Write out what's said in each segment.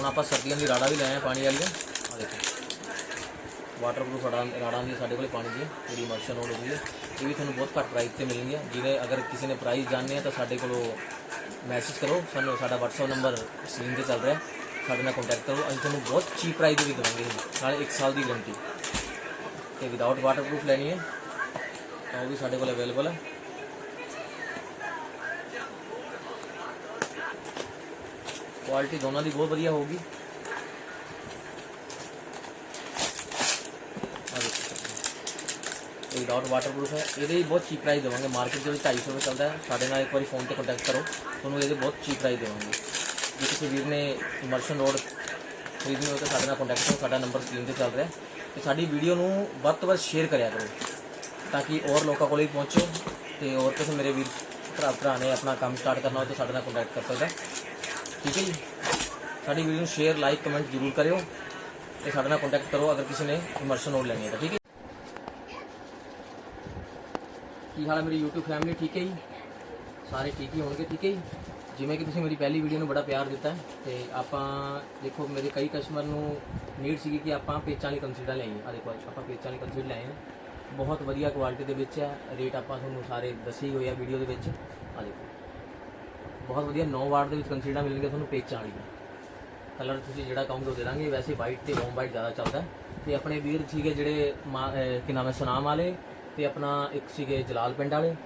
ਹੁਣ ਆਪਾਂ ਸਰਦੀਆਂ ਦੀ ਰਾੜਾ ਵੀ ਲੈ ਆਏ ਹਾਂ ਪਾਣੀ ਵਾਲੀਆਂ। ਆ ਦੇਖੋ। ਵਾਟਰਪ੍ਰੂਫ ਰਾੜਾਂ ਰਾੜਾ ਦੀ ਸਾਡੇ ਕੋਲੇ ਪਾਣੀ ਦੀ ਜਿਹੜੀ ਇਮਰਸ਼ਨ ਹੋ ਰਹੀ ਹੈ। ਇਹ ਵੀ ਤੁਹਾਨੂੰ ਬਹੁਤ ਘੱਟ ਪ੍ਰਾਈਸ ਤੇ ਮਿਲਣਗੀਆਂ। ਜਿਹਦੇ ਅਗਰ ਕਿਸੇ ਨੇ ਪ੍ਰਾਈਸ ਜਾਣਨੇ ਆ ਤਾਂ ਸਾਡੇ ਕੋਲੋਂ ਮੈਸੇਜ ਕਰੋ। ਸਾਨੂੰ ਸਾਡਾ WhatsApp ਨੰਬਰ ਸਕਰੀਨ ਤੇ ਚੱਲ ਰਿਹਾ। ਸਾਡੇ ਨਾਲ ਕੰਟੈਕਟ ਕਰੋ। ਅਸੀਂ ਤੁਹਾਨੂੰ ਬਹੁਤ ਚੀਪ ਪ੍ਰਾਈਸ ਦੇ ਵੀ ਦੇਵਾਂਗੇ। ਨਾਲੇ 1 ਸਾਲ ਦੀ ਗਾਰੰਟੀ ਤੇ ਵਿਦਆਊਟ ਵਾਟਰਪ੍ਰੂਫ ਲੈਣੀ ਹੈ, ਤਾਂ ਉਹ ਵੀ ਸਾਡੇ ਕੋਲ ਅਵੇਲੇਬਲ ਹੈ। ਕੁਆਲਿਟੀ ਦੋਨਾਂ ਦੀ ਬਹੁਤ ਵਧੀਆ ਹੋਊਗੀ। ਆਹ ਦੇਖੋ ਇਹ ਵਿਦਆਊਟ ਵਾਟਰਪ੍ਰੂਫ ਹੈ। ਇਹਦੇ ਵੀ ਬਹੁਤ ਚੀਪ ਪ੍ਰਾਈਸ ਦੇਵਾਂਗੇ। ਮਾਰਕੀਟ ਦੇ ਵਿੱਚ 250 ਰੁਪਏ ਚੱਲਦਾ ਹੈ। ਸਾਡੇ ਨਾਲ ਇੱਕ ਵਾਰੀ ਫੋਨ ਤੇ ਕੰਟੈਕਟ ਕਰੋ। ਤੁਹਾਨੂੰ ਇਹਦੇ ਬਹੁਤ ਚੀਪ ਪ੍ਰਾਈਸ ਦੇਵਾਂਗੇ। ਜੇ ਕਿਸੇ ਵੀਰ ਨੇ ਇਮਰਸ਼ਨ ਰੋਡ ਖਰੀਦਣੀ ਹੋ ਤਾਂ ਸਾਡੇ ਨਾਲ ਕੰਟੈਕਟ ਕਰੋ। ਸਾਡਾ ਨੰਬਰ ਸਕਰੀਨ ਤੇ ਚੱਲ ਰਿਹਾ ਹੈ। ਤੇ ਸਾਡੀ ਵੀਡੀਓ ਨੂੰ ਵੱਧ ਤੋਂ ਵੱਧ ਸ਼ੇਅਰ ਕਰਿਆ ਕਰੋ। ਤਾਂ ਕਿ ਹੋਰ ਲੋਕਾਂ ਕੋਲ ਵੀ ਪਹੁੰਚੇ ਤੇ ਹੋਰ ਕਿਸੇ ਮੇਰੇ ਵੀਰ ਭਰਾ ਭਰਾ ਨੇ ਆਪਣਾ ਕੰਮ ਸਟਾਰਟ ਕਰਨਾ ਹੋਵੇ ਤਾਂ ਸਾਡੇ ਨਾਲ ਕੰਟੈਕਟ ਕਰ ਸਕਦਾ ਹੈ। ਠੀਕ ਹੈ ਜੀ। ਸਾਡੀ ਵੀਡੀਓ ਨੂੰ ਸ਼ੇਅਰ ਲਾਈਕ ਕਮੈਂਟ ਜ਼ਰੂਰ ਕਰਿਓ ਤੇ ਸਾਡੇ ਨਾਲ ਕੰਟੈਕਟ ਕਰੋ ਅਗਰ ਕਿਸੇ ਨੇ ਇਮਰਸ਼ਨ ਨੋਟ ਲੈਣੀ ਹੈ ਤਾਂ, ਠੀਕ ਹੈ ਕੀ ਹਾਲ ਹੈ ਮੇਰੀ YouTube ਫੈਮਿਲੀ ਠੀਕ ਹੈ ਜੀ? ਸਾਰੇ ਠੀਕ ਹੀ ਹੋਣਗੇ, ਠੀਕ ਹੈ ਜੀ? ਜਿਵੇਂ ਕਿ ਤੁਸੀਂ ਮੇਰੀ ਪਹਿਲੀ ਵੀਡੀਓ ਨੂੰ ਬੜਾ ਪਿਆਰ ਦਿੱਤਾ ਹੈ ਤੇ ਆਪਾਂ ਦੇਖੋ, ਮੇਰੇ ਕਈ ਕਸਟਮਰ ਨੂੰ ਨੀਡ ਸੀਗੀ ਕਿ ਆਪਾਂ ਪੇਚਾਂ ਲਈ ਕੰਸੀਡਰ ਲਈਏ ਆ ਦੇਖੋ, ਆਪਾਂ ਪੇਚਾਂ ਲਈ ਕੰਸੀਡਰ ਲਏ ਹਾਂ। ਬਹੁਤ ਵਧੀਆ ਕੁਆਲਿਟੀ ਦੇ ਵਿੱਚ ਹੈ। ਰੇਟ ਆਪਾਂ ਤੁਹਾਨੂੰ ਸਾਰੇ ਦੱਸੇ ਹੀ ਹੋਏ ਆ ਵੀਡੀਓ ਦੇ ਵਿੱਚ। ਆ ਦੇਖੋ। ਬਹੁਤ ਵਧੀਆ 9 ਵਾਟ ਦੇ ਵਿੱਚ ਕੰਸੀਡਰ ਮਿਲਣਗੇ ਤੁਹਾਨੂੰ ਪੇਚਾਂ ਵਾਲੀ ਕਲਰ ਤੁਸੀਂ ਜਿਹੜਾ ਕਹੋਗੇ ਉਹ ਦੇ ਦਾਂਗੇ। ਵੈਸੇ ਵਾਈਟ ਤੇ ਵੋਮ ਵਾਈਟ ਜ਼ਿਆਦਾ ਚੱਲਦਾ। ਹੈ। ਤੇ ਆਪਣੇ ਵੀਰ ਸੀਗੇ ਜਿਹੜੇ ਮਾ- ਅਹ ਕੀ ਨਾਮ ਹੈ, ਸੁਨਾਮ ਵਾਲੇ ਤੇ ਆਪਣਾ ਇੱਕ ਸੀਗੇ ਜਲਾਲ ਪਿੰਡ ਵਾਲੇ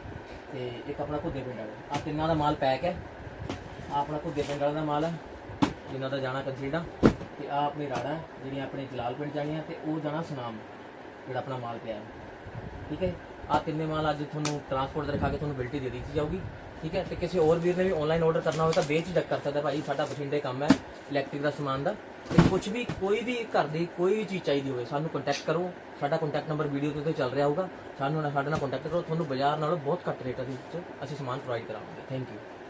ਤੇ ਇੱਕ ਆਪਣਾ ਘੁੱਦੇ ਪਿੰਡ ਵਾਲੇ। ਆ ਤਿੰਨਾਂ ਦਾ ਮਾਲ ਪੈਕ ਹੈ। ਆ ਆਪਣਾ ਘੁੱਦੇ ਪਿੰਡ ਵਾਲਾ ਦਾ ਮਾਲ ਹੈ, ਜਿਨ੍ਹਾਂ ਦਾ ਜਾਣਾ ਕੰਸੀਡਾ ਤੇ ਆ ਆਪਣੀ ਰਾੜਾ ਜਿਹੜੀਆਂ ਆਪਣੇ ਜਲਾਲ ਪਿੰਡ ਜਾਣੀਆਂ ਤੇ ਉਹ ਜਾਣਾ ਸੁਨਾਮ, ਜਿਹੜਾ ਆਪਣਾ ਮਾਲ ਪਿਆ ਹੈ। ਠੀਕ ਹੈ? ਆ ਤਿੰਨੇ ਮਾਲ ਅੱਜ ਤੁਹਾਨੂੰ ਟਰਾਂਸਪੋਰਟ ਦਿਖਾ ਕੇ ਤੁਹਾਨੂੰ ਬਿਲਟੀ ਦੇ ਦਿੱਤੀ ਜਾਊਗੀ। ਠੀਕ ਹੈ? ਤੇ ਕਿਸੇ ਹੋਰ ਵੀਰ ਨੇ ਵੀ ਆਨਲਾਈਨ ਆਰਡਰ ਕਰਨਾ ਹੋਵੇ ਤਾਂ ਬੇਝਿਜਕ ਕਰ ਸਕਦਾ ਭਾਈ। ਸਾਡਾ ਬਠਿੰਡੇ ਕੰਮ ਹੈ ਇਲੈਕਟ੍ਰਿਕ ਦਾ ਸਮਾਨ ਦਾ। ਤੇ ਕੁਝ ਵੀ, ਕੋਈ ਵੀ ਘਰ ਦੀ ਕੋਈ ਵੀ ਚੀਜ਼ ਚਾਹੀਦੀ ਹੋਵੇ, ਸਾਨੂੰ ਕੰਟੈਕਟ ਕਰੋ। ਸਾਡਾ ਕੰਟੈਕਟ ਨੰਬਰ ਵੀਡੀਓ 'ਤੇ ਚੱਲ ਰਿਹਾ ਹੋਊਗਾ। ਸਾਨੂੰ ਸਾਡੇ ਨਾਲ ਕੰਟੈਕਟ ਕਰੋ। ਤੁਹਾਨੂੰ ਬਾਜ਼ਾਰ ਨਾਲੋਂ ਬਹੁਤ ਘੱਟ ਰੇਟ ਦੇ ਵਿੱਚ ਅਸੀਂ ਸਮਾਨ ਪ੍ਰੋਵਾਈਡ ਕਰਾਵਾਂਗੇ। Thank you